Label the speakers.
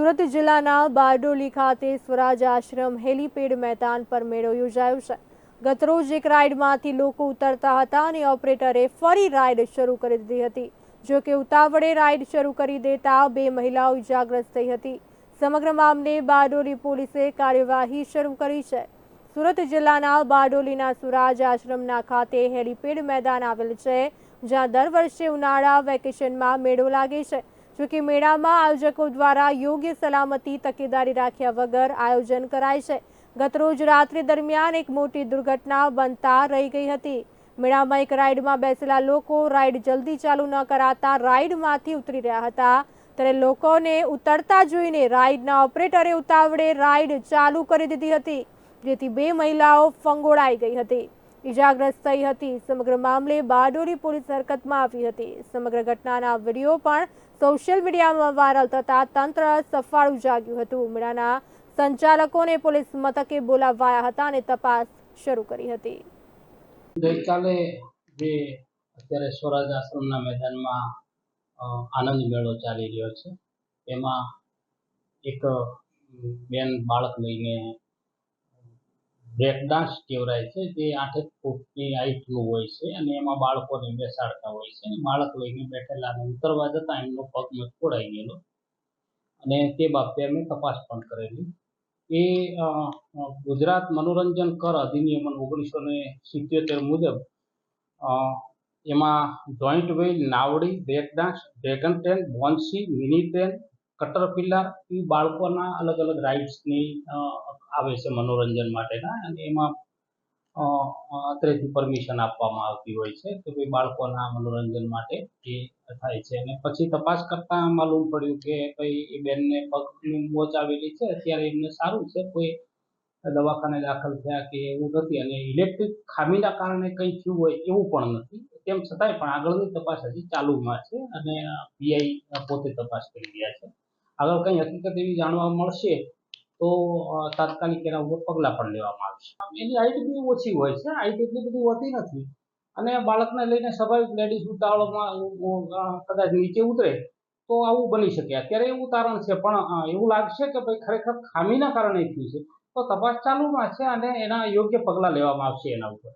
Speaker 1: સુરત જિલ્લાના બારડોલી ખાતે સ્વરાજ આશ્રમ હેલીપેડ મેદાન પર મેળો યોજાયો છે. ગતરોજ એક રાઇડમાંથી લોકો ઉતરતા હતા અને ઓપરેટરે ફરી રાઇડ શરૂ કરી દીધી હતી. જો કે ઉતાવળે રાઇડ શરૂ કરી દેતા બે મહિલાઓ ઇજાગ્રસ્ત થઈ હતી. સમગ્ર મામલે બારડોલી પોલીસે કાર્યવાહી શરૂ કરી છે. સુરત જિલ્લાના બારડોલીના સુરાજ આશ્રમના ખાતે હેલીપેડ મેદાન આવેલ છે, જ્યાં દર વર્ષે ઉનાળા વેકેશનમાં મેળો લાગે છે. જોકે મેળામાં આયોજકો દ્વારા યોગ્ય સલામતી, તકેદારી રાખ્યા વગર આયોજન કરાય છે. ગતરોજ રાત્રિ દરમિયાન એક મોટી દુર્ઘટના બનતા રહી ગઈ હતી. મેળામાં એક રાઇડમાં બેસેલા લોકો રાઇડ જલ્દી ચાલુ ન કરાતા રાઇડમાંથી ઉતરી રહ્યા હતા. ત્યારે લોકોને ઉતરતા જોઈને રાઇડના ઓપરેટરે ઉતાવળે રાઇડ ચાલુ કરી દીધી હતી. જેથી બે મહિલાઓ ફંગોળાઈ ગઈ હતી. ઇજાગ્રસ્ત થઈ હતી. સમગ્ર મામલે બારડોલી પોલીસ હરકતમાં આવી હતી. સમગ્ર ઘટનાના વીડિયો પણ સોશિયલ મીડિયામાં વાયરલ થતા તંત્ર સફાળું જાગ્યું હતું. મેળાના સંચાલકોને પોલીસ મથકે બોલાવાયા હતા અને તપાસ શરૂ કરી હતી.
Speaker 2: ગઈકાલે જે અત્યારે સ્વરાજ આશ્રમના મેદાનમાં આનંદ મેળો ચાલી રહ્યો છે. એમાં એક બેન બાળક લઈને બ્રેક ડાન્સ કહેવાય છે, જે આઠેક ફૂટની હાઈટનું હોય છે અને એમાં બાળકોને બેસાડતા હોય છે. બાળક લઈને બેઠેલા ઉતરવા જતાં એમનો પગ મચકોડાઈ ગયેલો અને તે બાબતે અમે તપાસ પણ કરેલી. એ ગુજરાત મનોરંજન કર અધિનિયમ ઓગણીસો ને સિત્યોતેર મુજબ એમાં giant wheel નાવડી break dance dragon train bouncy mini train caterpillar એ બાળકોના અલગ અલગ રાઇડ્સની આવે છે મનોરંજન માટેના અને એમાં અત્રેથી પરમિશન આપવામાં આવતી હોય છે કે ભાઈ બાળકોના મનોરંજન માટે એ થાય છે. અને પછી તપાસ કરતાં માલુમ પડ્યું કે ભાઈ એ બેનને પગની મોચ આવેલી છે, અત્યારે એમને સારું છે. કોઈ દવાખાને દાખલ થયા કે એવું નથી અને ઇલેક્ટ્રિક ખામીના કારણે કંઈ થયું હોય એવું પણ નથી. તેમ છતાંય પણ આગળની તપાસ હજી ચાલુમાં છે અને પીઆઈ પોતે તપાસ કરી રહ્યા છે. આગળ કંઈ હકીકત એવી જાણવા મળશે તો તાત્કાલિક એના ઉપર પગલાં પણ લેવામાં આવશે. એની હાઈટ બી ઓછી હોય છે, હાઈટ એટલી બધી હોતી નથી. અને બાળકને લઈને સ્વાભાવિક લેડીઝ ઉતાવળમાં કદાચ નીચે ઉતરે, તો આવું બની શકે. અત્યારે એવું તારણ છે, પણ એવું લાગશે કે ભાઈ ખરેખર ખામીના કારણે થયું છે. તો તપાસ ચાલુમાં છે અને એના યોગ્ય પગલાં લેવામાં આવશે એના ઉપર.